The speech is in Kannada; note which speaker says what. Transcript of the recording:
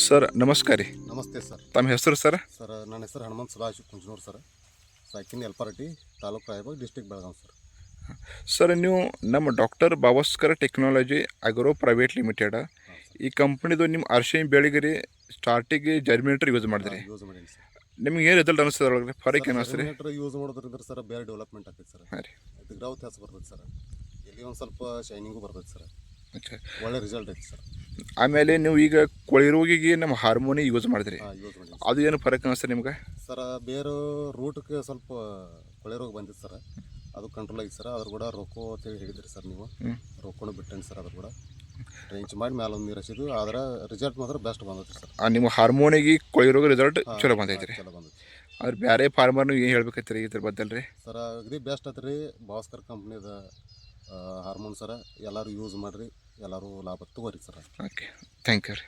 Speaker 1: ಸರ್ ನಮಸ್ಕಾರ ರೀ.
Speaker 2: ನಮಸ್ತೆ ಸರ್.
Speaker 1: ತಮ್ಮ ಹೆಸರು ಸರ್?
Speaker 2: ಸರ್ ನನ್ನ ಹೆಸರು ಹನುಮಂತ್ ಸದಾಶಿವ ಕುಂಜನೂರು ಸರ್. ಸಾಕಿನ ಎಲ್ಪಾರಟಿ taluk Raybag district Belagavi sir.
Speaker 1: Sir ನೀವು ನಮ್ಮ doctor Babaskar technology agro private limited. ಈ ಕಂಪ್ನಿದು ನಿಮ್ಮ ಅರ್ಶಿ ಬೆಳಿಗ್ರಿ ಸ್ಟಾರ್ಟಿಗೆ ಜರ್ಮಿನೇಟರ್ ಯೂಸ್ ಮಾಡಿದ್ರಿ.
Speaker 2: ಯೂಸ್ ಮಾಡೀನಿ ಸರ್.
Speaker 1: ನಿಮ್ಗೆ ಏನು ರಿಸಲ್ಟ್ ಅನಿಸ್ತದೆ ಒಳಗೆ ಫರಕ್ ಏನು ಅನಿಸ್ತು ರೀ
Speaker 2: ಯೂಸ್ ಮಾಡೋದ್ರಿಂದ ಸರ್ ಬೇರೆ ಡೆವಲಪ್ಮೆಂಟ್ ಆಗ್ತೈತೆ ಸರ್.
Speaker 1: ಹಾಂ ರೀ.
Speaker 2: ಇದು ಗ್ರೌತ್ ಹೆಸ್ ಬರ್ತೈತೆ ಸರ್. ಇಲ್ಲಿ ಒಂದು ಸ್ವಲ್ಪ ಶೈನಿಂಗು ಬರ್ತೈತೆ ಸರ್.
Speaker 1: ಓಕೆ
Speaker 2: ಒಳ್ಳೆ ರಿಸಲ್ಟ್ ಐತೆ ಸರ್
Speaker 1: ಆಮೇಲೆ ನೀವು ಈಗ ಕೊಳಿ ರೋಗಿಗೆ ನಮ್ಮ ಹಾರ್ಮೋನಿ ಯೂಸ್ ಮಾಡಿದ್ರಿ.
Speaker 2: ಯೂಸ್
Speaker 1: ಅದು ಏನು ಫರಕ್ ಅನ್ನಿಸ್ತಾರೆ ನಿಮ್ಗೆ?
Speaker 2: ಸರ್ ಬೇರೆ ರೂಟ್ಗೆ ಸ್ವಲ್ಪ ಕೊಳೆ ರೋಗ ಬಂದಿತ್ತು ಸರ್ ಅದು ಕಂಟ್ರೋಲ್ ಆಗಿತ್ತು ಸರ್ ಅದ್ರ ಕೂಡ ರೊಕ್ಕೋ ಅಂತೇಳಿ ಹೇಳಿದ್ರಿ ಸರ್ ನೀವು. ರೊಕ್ಕನು ಬಿಟ್ಟೇನಿ ಸರ್ ಅದ್ರ ಕೂಡ. ರೇಂಜ್ ಮಾಡಿ ಮೇಲೆ ಒಂದು ನೀರು ಹಚ್ಚಿದ್ದು ಆದ್ರೆ ರಿಸಲ್ಟ್ ಮಾತ್ರ ಬೆಸ್ಟ್ ಬಂದೈತೆ ಸರ್
Speaker 1: ಆ, ನಿಮ್ಮ ಹಾರ್ಮೋನಿಗೆ ಕೊಳಿ ರೋಗ ರಿಸಲ್ಟ್ ಚಲೋ ಬಂದೈತೆ ರೀ
Speaker 2: ಚಲೋ ಬಂದೈತೆ
Speaker 1: ಅದ್ರ ಬೇರೆ ಫಾರ್ಮರ್ ನೀವು ಏನು ಹೇಳ್ಬೇಕೈತೆ ರೀ ಇದ್ರ ಬದಲ್ ರೀ
Speaker 2: ಸರ್ ಅಗದಿ ಬೆಸ್ಟ್ ಆಯ್ತು ರೀ ಭಾಸ್ಕರ್ ಕಂಪ್ನಿದ ಹಾರ್ಮೋನ್ ಸರ ಎಲ್ಲರೂ ಯೂಸ್ ಮಾಡಿರಿ ಎಲ್ಲರೂ ಲಾಭ ತಗೋರಿ ಸರ್.
Speaker 1: ಓಕೆ ಥ್ಯಾಂಕ್ ಯು ರೀ.